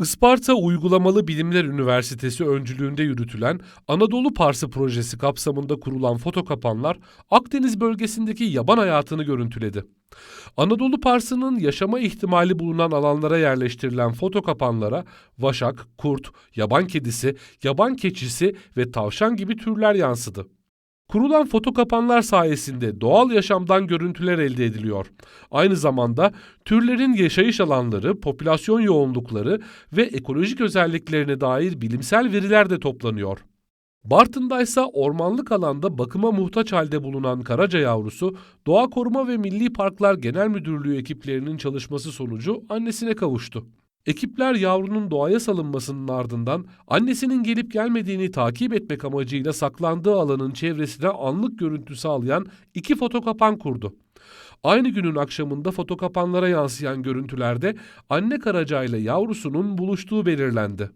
Isparta Uygulamalı Bilimler Üniversitesi öncülüğünde yürütülen Anadolu Parsı projesi kapsamında kurulan fotokapanlar Akdeniz bölgesindeki yaban hayatını görüntüledi. Anadolu Parsı'nın yaşama ihtimali bulunan alanlara yerleştirilen fotokapanlara vaşak, kurt, yaban kedisi, yaban keçisi ve tavşan gibi türler yansıdı. Kurulan fotokapanlar sayesinde doğal yaşamdan görüntüler elde ediliyor. Aynı zamanda türlerin yaşayış alanları, popülasyon yoğunlukları ve ekolojik özelliklerine dair bilimsel veriler de toplanıyor. Bartın'da ise ormanlık alanda bakıma muhtaç halde bulunan karaca yavrusu Doğa Koruma ve Milli Parklar Genel Müdürlüğü ekiplerinin çalışması sonucu annesine kavuştu. Ekipler yavrunun doğaya salınmasının ardından annesinin gelip gelmediğini takip etmek amacıyla saklandığı alanın çevresine anlık görüntü sağlayan iki fotokapan kurdu. Aynı günün akşamında fotokapanlara yansıyan görüntülerde anne karaca ile yavrusunun buluştuğu belirlendi.